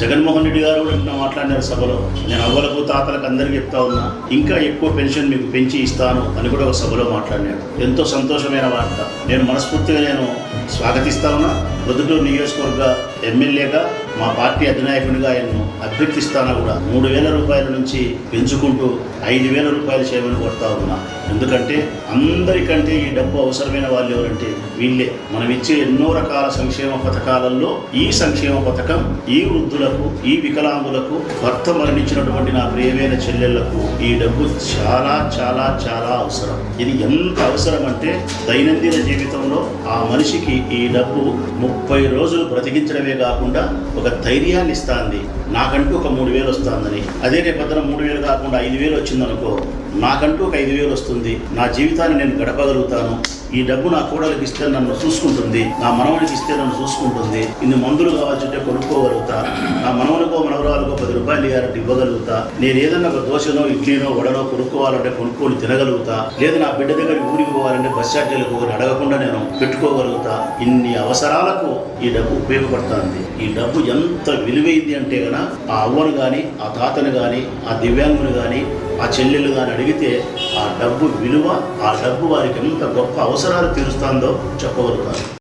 జగన్మోహన్ రెడ్డి గారు కూడా నిన్న మాట్లాడినారు సభలో. నేను అవ్వలకు తాతలకు అందరికీ చెప్తా ఉన్నా ఇంకా ఎక్కువ పెన్షన్ మీకు పెంచి ఇస్తాను అని కూడా ఒక సభలో మాట్లాడినాడు ఎంతో సంతోషమైన వార్త. నేను మనస్ఫూర్తిగా నేను స్వాగతిస్తా ఉన్నా. ప్రొద్దుటూరు నియోజకవర్గ ఎమ్మెల్యేగా మా పార్టీ అధినాయకునిగా ఆయన్ను అభ్యర్థిస్తానా కూడా మూడు వేల రూపాయల నుంచి పెంచుకుంటూ ఐదు వేల రూపాయలు చేయమని కొడతా ఉన్నా. ఎందుకంటే అందరికంటే ఈ డబ్బు అవసరమైన వాళ్ళు ఎవరంటే వీళ్ళే. మనం ఇచ్చే ఎన్నో రకాల సంక్షేమ పథకాలలో ఈ సంక్షేమ పథకం ఈ వృద్ధులకు ఈ వికలాంగులకు భర్త మరణించినటువంటి నా ప్రియమైన చెల్లెళ్ళకు ఈ డబ్బు చాలా చాలా చాలా అవసరం. ఇది ఎంత అవసరం అంటే దైనందిన జీవితంలో ఆ మనిషికి ఈ డబ్బు ముప్పై రోజులు బ్రతికించడమే కాకుండా ఒక ధైర్యాన్ని ఇస్తాంది. నాకంటూ ఒక మూడు వేలు వస్తుందని. అదే రేపొద్దున మూడు వేలు కాకుండా ఐదు వేలు వచ్చిందనుకో నాకంటూ ఒక ఐదు వేలు వస్తుంది. నా జీవితాన్ని నేను గడపగలుగుతాను. ఈ డబ్బు నా కోడలికి ఇస్తే నన్ను చూసుకుంటుంది. నా మనవడికి ఇస్తే నన్ను చూసుకుంటుంది. ఇన్ని మందులు కావాల్సింటే కొనుక్కోగలుగుతా. నా మనవనికో మనవరాలకో పది రూపాయలు ఇవ్వాలంటే ఇవ్వగలుగుతా. నేను ఏదన్నా ఒక దోశనో ఇడ్లీనో వడనో కొనుక్కోవాలంటే కొనుక్కొని తినగలుగుతా. లేదా నా బిడ్డ దగ్గర ఊరికి పోవాలంటే బస్ ఛార్జీలకు అడగకుండా నేను పెట్టుకోగలుగుతా. ఇన్ని అవసరాలకు ఈ డబ్బు ఉపయోగపడుతుంది. ఈ డబ్బు ఎంత విలువైంది అంటే గన ఆ అవ్వను కానీ ఆ తాతను కానీ ఆ దివ్యాంగుని కానీ ఆ చెల్లెలు కానీ అడిగితే ఆ డబ్బు విలువ ఆ డబ్బు వారికి ఎంత గొప్ప అవసరాలు తీరుస్తుందో చెప్పగలుగుతారు.